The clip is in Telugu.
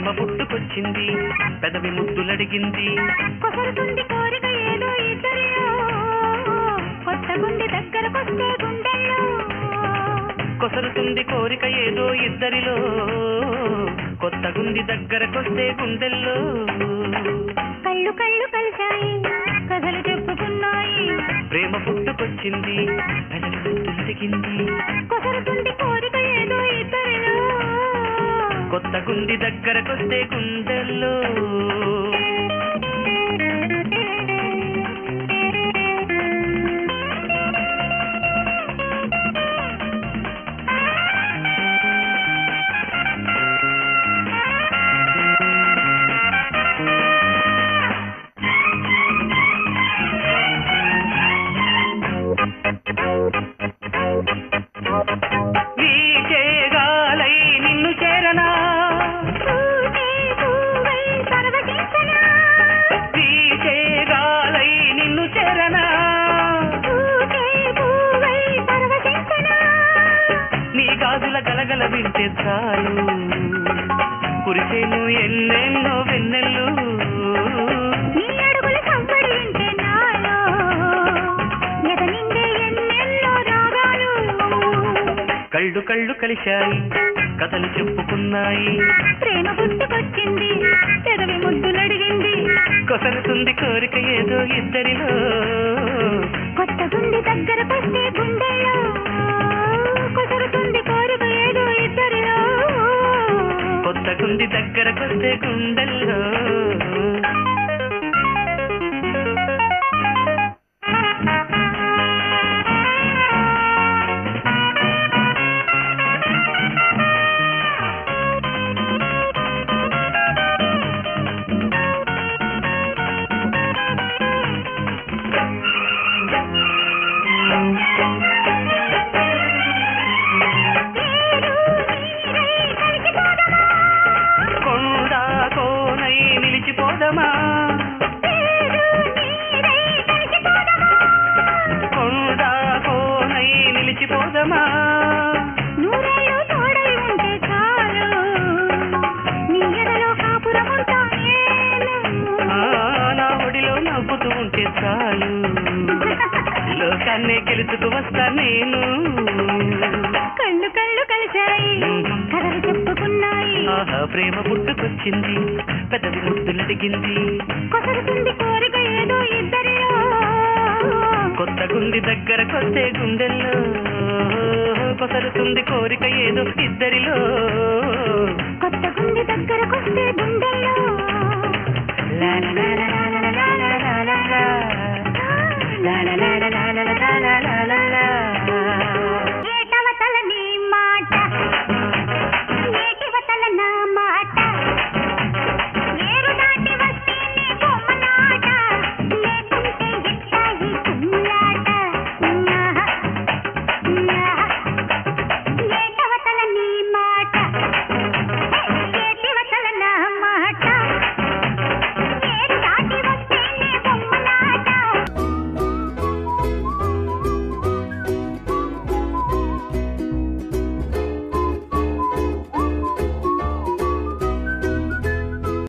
ప్రేమ పుట్టుకొచ్చింది. పెదవి ముద్దులడిగింది. కొసరుతుంది కోరిక ఏదో ఇద్దరిలో. కొత్త గుండె దగ్గరకొస్తే గుండెల్లో. కొసరుతుంది కోరిక ఏదో ఇద్దరిలో. కొత్త గుంది దగ్గరకొస్తే గుండెల్లో. కళ్ళు కళ్ళు కలిశాయి. కథలు చెప్పుకున్నాయి. ప్రేమ పుట్టుకొచ్చింది. పెదవి ముద్దులడిగింది కొసరుతుంది కోరిక కొత్త గుండి దగ్గరకొస్తే గుండెల్లో నీ గాజుల గలగల వింటే చాలు. కురిసేను ఎన్నెన్నో వెన్నెల్లు కళ్ళు కళ్ళు కలిశాయి. కథలు చెప్పుకున్నాయి. ప్రేమ ముద్దులడిగింది కొసరుతుంది కోరిక ఏదో ఇద్దరిలో. కొత్త గుండె దగ్గరకొస్తే గుండెలో కుదురుతుంది కోరిక ఏదో ఇద్దరిలో. కొత్త గుంది దగ్గరకొస్తే గుండెల్లో. నా ఒడిలో నవ్వుతూ ఉంటే చాలు. లోకాన్నే గెలుచుకు వస్తా నేను. కళ్ళు కళ్ళు కలిశాయి. కథలు చెప్పుకున్నాయి. ఆహా ప్రేమ పుట్టుకొచ్చింది. పెదవి ముద్దులడిగింది కొసరుతుంది కోరిక ఏదో ఇద్దరిలో. కొత్త గుంది దగ్గర కొత్తే గుండెల్లో. కొసరుతుంది కోరిక ఏదో ఇద్దరిలో. కొత్త గుంది దగ్గర కొత్తే గుండెల్లో.